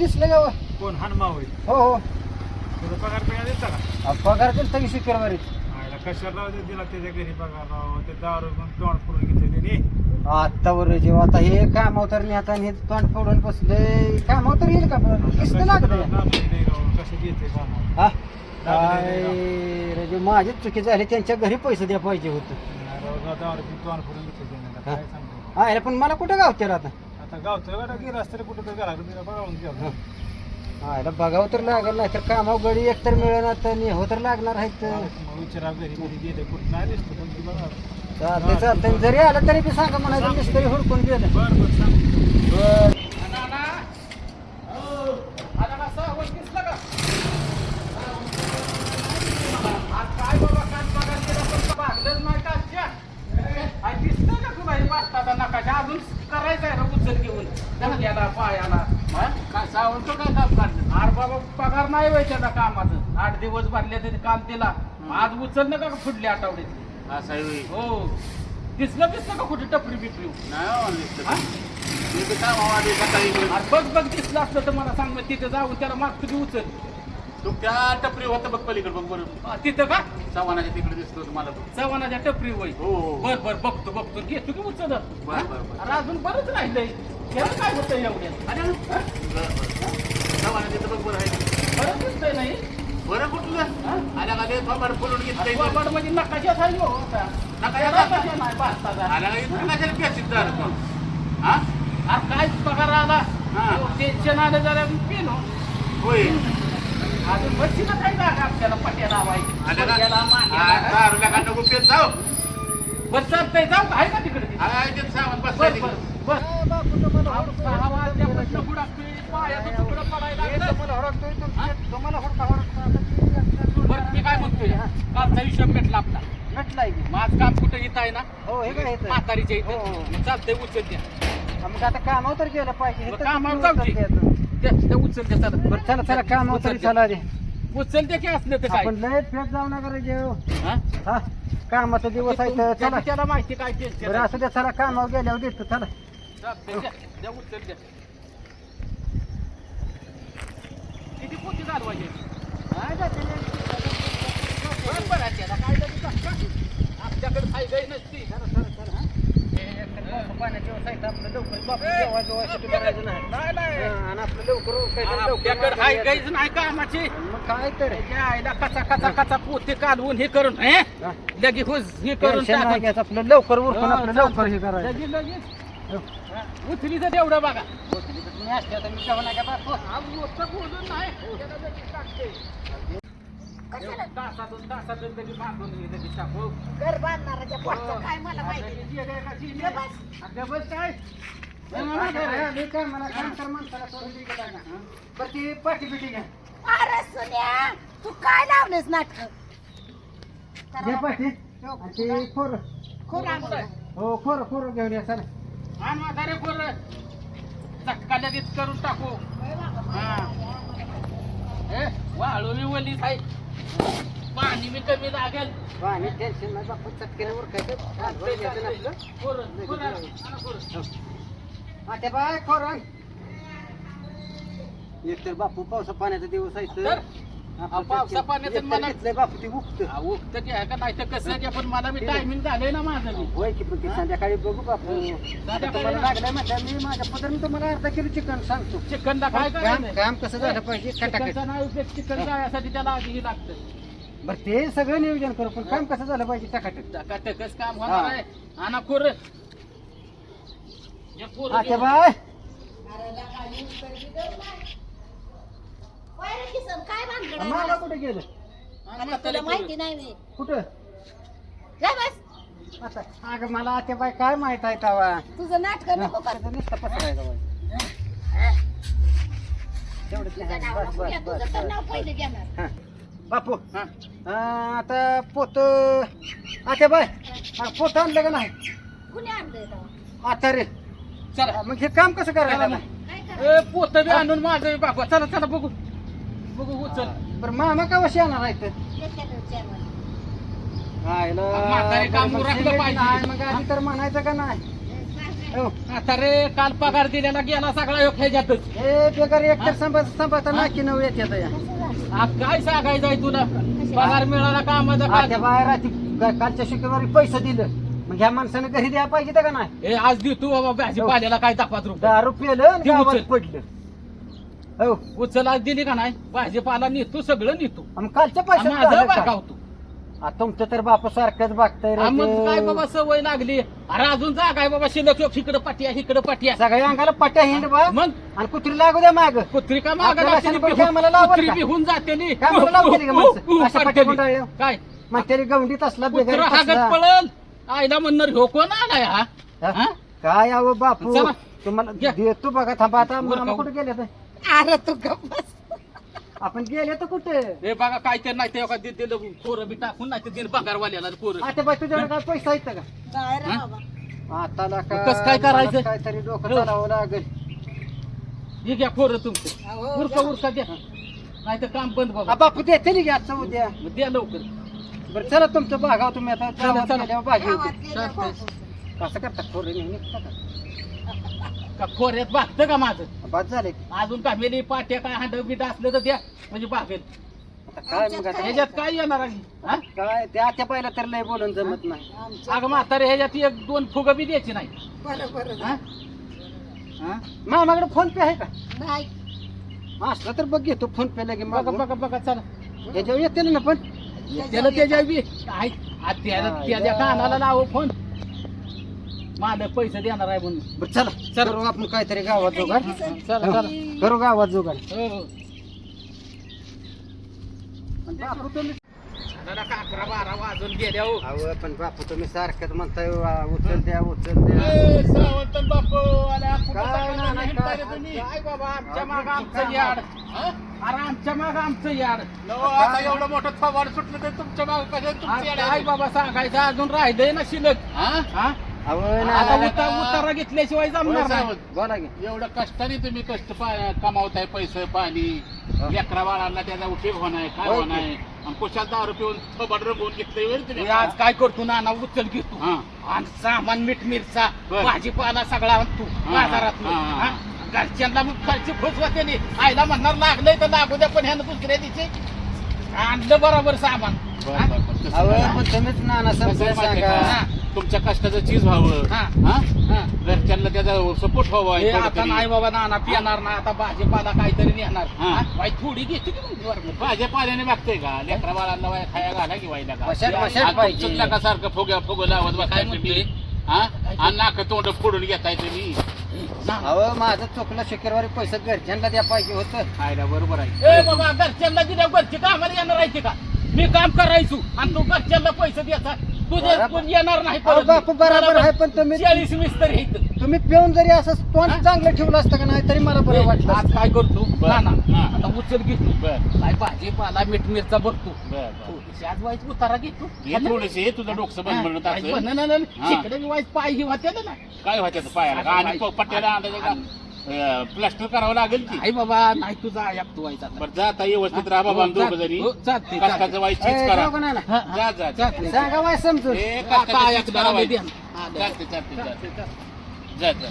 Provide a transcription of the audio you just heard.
गाव कोण? हनुमा होईल. हो हो. तुझा पगार पिळा देता का? अहो, पगार केलं तरी शुक्रवारीच आयला कशाला राहू दे दिला त्याच्या घरी पगार राव ते दारू पण तोंड फोडून घेतले त्याने. आता वर जेव्हा आता हे काम नाही आता हे तोंड फोडून बसले. काम अवतर येईल का पण किस्त लागलं. कसं घेते कामावर हा? काय रे, जे माझीच चुकी झाली त्यांच्या घरी पैसे द्या पाहिजे होतं. राव, दारू पण तोंड फोडून घेतले त्याने. आता काय सांगतो हा पण मला कुठं गावते आता? आता गावचं गेला असतं कुठं तर घराकडे बघावून हा. बघावं तर लागेल नाही तर कामावर गडी एक तर मिळणार तर नेहो तर लागणार आहेत. मग विचारा घरी घरी गेले कुठं नाही दिसतो पण ती बघा. चालतंय चालतंय. जरी आलं तरी बी सांगा म्हणायचं मिस्त्री हुडकून गेलं. बरं बरं सांग. बर अजून करायचंय ना उचल घेऊन धंद्याला पायाला हा? काय सावंत काय काम काढलं अरे बाबा पगार नाही व्हायच्या ना कामाचं. आठ दिवस भरले तरी काम दिला आज उचल नका का पुढली आठवड्यात असं आहे होय. हो. दिसलं दिसलं का कुठे टपरी बिपरी? नाही हो, दिसतं. हा? मी तर काय भावा आधी सकाळी गेलो. अरे बघ बघ दिसलं असलं तर मला सांग मग तिथं जाऊन त्याला माग तुझी उचल. तू त्या टपरी होता बघ पलीकडे बघ बरं. हा, तिथं का? चव्हाणाच्या तिकडे दिसतो तुम्हाला बघ चव्हाणाच्या टपरी होय. हो हो बर बर बघतो बघतो. घेतो की उचल. बर, बर, बर. अरे अजून बरंच राहिलंय. त्याला काय होतं एवढ्यात अरे, बरं, बरं. बरं दिसतंय नाही बरं कुठलं आल्या का ते थोबाड फुलून घेतलंय. वापड म्हणजे नकाशात आहे हो आता. नकाशात? नकाशा नाही भारताचा. आल्या का इथं कशाला प्यासीत झालं तो? हा अरे काय पगार आला. टेन्शन आलं जरा पेनो होय अजून बसशीला काय जागा आपल्याला पट्या लावायची पट्याला, का नको पेत जाऊ बरं चालतंय जाऊ? आहे का तिकडे बर तिकडे. बर सहा वाजल्यापासून बुडाकतोय, बरं मी काय म्हणतोय? कालचा हिशोब भेटला आपला. नटलाय की. माझं काम कुठं इथं आहे ना? हो हे काय येतं? म्हातारीच्या हो, इथं. हो. मग चालतंय उचल द्या. हा, मग आता कामावर तर गेलं पाहिजे. हे कामावर जाऊ येतं? उचल द्या चला. बरं चला चला कामावर तरी. चला दे उचल द्या की असलं तर काय? आपण लय फेक जाऊ नका रे जेव. हा? हा कामाचा दिवस आहे चला. त्याला माहिती काय. असं द्या चला कामावर गेल्यावर देतो चला. द्या, उचल द्या. किती पोती? बरं, बरं आहे त्याला, काय नसती पाण्याच्या दिवस आहे तर आपलं लवकर बापू जेव्हा जेव्हासाठी करायचं नाही नाही, नाही. हा, आणि आपलं लवकर उरकायचं, लवकर आपल्याकडे. काहीच नाही कामाची मग काय तर त्याच्या आईला कचा कचा कचा पोते कालवून हे करून हे हा. लगे हे करून टेन्शन नाही टाकून. घ्यायचं आपलं लवकर उरकून हा, आपलं. लवकर हे करायचं लगेच लगेच हा, उचलीचं तेवढं बघा तुम्ही असते आता मी जेवण नका बापू. आज मोठं बोलून नाही त्याला लगेच टाकते. तासातून तासातून लगेच बांधून हे लगेच टाकू. घर बांधणाऱ्याच्या पोटचं काय मला माहिती ये काय? अरे सुन्या तू काय लावलेस नाटक? घे आणि ते खोर. हो खोर खोर घेऊन या चला. हा म्हातारे पोरं. चटका लगेच करून टाकू. हा. हे, आहे पाणी मी कमी लागेल. आणि टेन्शन नाही बापू. आता बाय बापू पावसा पाण्याचा दिवस आहे हा, पावसा तर पाण्याचं एक तर मला- घेतलंय बापू ते उगतं. हा, उगतं की आहे का नाही तर कसं आहे पण मला मी टायमिंग झालंय ना माझं मी होय की पण ते संध्याकाळी बघू बापू. आता तुम्हाला लागलंय म्हटलं मी माझ्या पदर तुम्हाला अर्धा किलो चिकन सांगतो. चिकनला काय काम कसं झालं पाहिजे? खटाखट. चिकनचा नाही उपयोग चिकन जायसाठी त्याला आधी लागतं. बरं ते सगळं नियोजन करू पण काम कसं झालं पाहिजे? टकाटक टकाटकच काम होणार आहे. आणा बाय. होय रे किसन, काय भानगड आहे मामा मला? कुठे गेलं आता तुला माहिती नाही मी कुठं जा बस आता अगं मला आता बाय काय माहीत आहे तवा तुझं नाटक नको कर. तेवढंच तुझं नाही. नाव बस, नको बस, घ्या, बस, तुझं तर बस. नाव पहिले घेणार हा. बापू हा. अं, आता पोत आता बाय हा, पोत आणलं का नाही कुणी आणलंय तेव्हा? आता रे चला मग हे काम कसं चला करायचं मग. काय कर ए, पोत बी आणून माझं बाबा चला चला बघू बघू उचल. बरं मामा का वशी येणार आहे तर चेअरमन हायला, म्हातारे काम बरं, मग उरकलं सिमेंट पाहिजे. नाही, मग आधी तर म्हणायचं का नाही? हो. आता रे काल पगार दिलेला गेला सगळा ह्याच्यातच. हे बेकार एकतर सांभाळ सांभाळता नाकी नऊ येत या. आ, काय सांगायचं आहे तुला? पगार मिळाला कामाचा काय बाहेर ग- कालच्या शुक्रवारी पैसे दिलं. मग ह्या माणसाने घरी द्यायला पाहिजे का नाही? हे आज देतो बाबा भाजीपाल्याला काय दाखवाच रुपये. दारू पिलं आणि ती गावात उचल. पडलं. हो उचल आज दिली का नाही भाजीपाला नेतो सगळं नेतो आणि कालच्या पैशात माझं? बागावतो आ, तुमचं तर बाप सारखंच बघताय रे मग ते. काय बाबा सवय लागली अरे अजून जा काय बाबा शिल्लक योग इकडं पाटिया इकडं पाटिया सगळ्या अंगाला पट्या हिंड बा मग आणि कुत्री लागू द्या माग कुत्री का आपल्याला मागा शंभर लावाल कुत्री का? बिहून जाते नी. काय मला लावते का माणसं? अशा पट्ट्या पडतेली. गुंडाळल्या. काय मग त्याने गवंडीत असला कुत्र हागत. पळल आईला म्हणणार ह्यो कोण आलाय हा हा? हा? काय अहो बापू चला. तुम्हाला घ्या. देतो बघा थांबा आता मामा? कुठे गेले तर अरे तू गप्प बस. आपण गेले तर कुठे? हे बघा काय तर नाही ते दे- दिलं पोरं बी टाकून नाही ते दिलं पगारवाल्याला पोरं. आता बाई तुझ्याकडे काय पैसा आहेत का? नाही रे? बाबा. आता ना मग कसं काय करायचं? मला काहीतरी डोकं हो. चालावं लागेल. हे घ्या पोरं तुमचं. अहो, उरका उरका द्या नाही तर काम बंद हा, बाबा बापू देते की आजचं उद्या. मग द्या लवकर. बरं चला तुमचं बागाव तुम्ही आता चला, गावात चला. गेल्यावर बागी होते गावातले चालतंय. लोकं. कसं करता? निघता का? का खोऱ्यात भागतं का माझं? बाद झाले की. अजून का मेली पाट्या काय हांड बिट असलं तर द्या. म्हणजे आता काय मग आता ह्याच्यात काय येणार आहे? हा? काय? त्या त्या पहिला तर लय बोलून जमत नाही. अगं म्हातारे ह्याच्यात एक दोन फुगं बी द्यायची नाही. बरं बरं. हा? हा? मामाकडे फोन पे आहे का? नाही. असलं तर बघ घेतो फोन पे लगे बघा. बघा बघा चला. ह्याच्यावर येते ना पण? त्याला त्याच्या बी काय आ, त्याला हा, त्याच्या या. कानाला लावू फोन. मालक पैसे देणार आहे म्हणून. बरं चला. चला. करू आपण काहीतरी गावात जोगाड. चला. हो, चला. करू गावात जोगाड. हो हो. का अकरा बारा वाजून गेल्या हो? अहो पण बापू तुम्ही सारखंच म्हणताय वा, उचल द्या उचल द्या. ए, सावंतन बापू आल्या कुठं काय सगळं ना, ना, हिंडताय रे काय? तुम्ही? काय बाबा आमच्या माग आमचं याड. हं? अरे आमच्या माग आमचं याड. नव, आता एवढं मोठं फवार सुटलं तर तुमच्या मागे कशा तुमची आज येड्या काय आहे? बाबा सांगायचं अजून राहिलंय ना शिल्लक. हा? हा? आता उतार उतारा घेतल्याशिवाय जमणार नाही सावंत. बोला की एवढं कष्टाने तुम्ही कष्ट पा- कमावताय पैसे पाणी लेकरा बाळांना त्याचा उपयोग होणार काय की. होणार आणि कुशाल दारू पिऊन थोबाड रंगवून घेतलंय तुम्ही मी आज काय करतो नाना उचल घेतो हा. आणि सामान मीठ मिरचा बर. भाजीपाला सगळा आणतो हा, बाजारात हा, हा. घरच्यांना मग खर्च खुश होते आईला म्हणणार लागलंय तर लागू द्या पण ह्यानं दुसऱ्या दिवशी आणलं बरोबर सामान बरं, हा? बरं, बरं. तसं अहो करा. पण तुम्हीच नाना कसं आहे सांगा का? तुमच्या कष्टाचं चीज व्हावं. हा. घरच्यांना त्याचा सपोर्ट व्हावा हे आता. नाही बाबा नाना पिणार ना आता भाजीपाला काहीतरी नेणार. हा. हा? बाई थोडी घेते की मग वरनं. भाज्या पाल्याने मागतोय का? लेकरा बाळांना वाया खाया घाला की वाईला का? पाहिजे सारखं फुग्या फुगं लावत काय? तुम्ही. हा? आणि नाक तोंड फोडून घेताय तुम्ही. नाना. अहो माझं चुकलं शुक्रवारी पैसे घरच्यांना द्या पाहिजे होतं. खायला बरोबर आहे. ए बाबा घरच्यांना दिल्या घरचे कामाला येणार आहे का? मी काम करायचो आणि तू घरच्यांना पैसे द्यायचा तुझे बरोबर. कोण येणार नाही अहो, बापू बरोबर आहे, पण तुम्ही- चाळीस वीस तरी तुम्ही पिऊन जरी असं तोंड चांगलं ठेवलं असतं का नाही तरी मला बरं वाटलं आज काय करतो? बर. हा. आता उचल घेतो. बर. काय भाजीपाला मीठ मिरचा बघतो बर बर. थोडीशी आज वाईच उतारा घेतो. हे थोडेसे हे तुझं डोकं बंद म्हणत काय हा. वाईच पाय होते ना. काय व्हायचं पायाला का? आणि प- पट्ट्याला आणायचं का? प्लास्टर करावं लागेल की आई बाबा नाही तुझा ऐक तू व्हायचा बरं जा आता व्यवस्थित राहा बाबा हो, दोघं चालते. जणी हो, चालते, कष्टाचं चालते. वाईट ए, चीज करा जाऊ का नाना? हा, हा. जा जा जा. सांगा वाय समजून हे का- कष्टाचं काय चीज करा चालते चालते, चालते. जा जा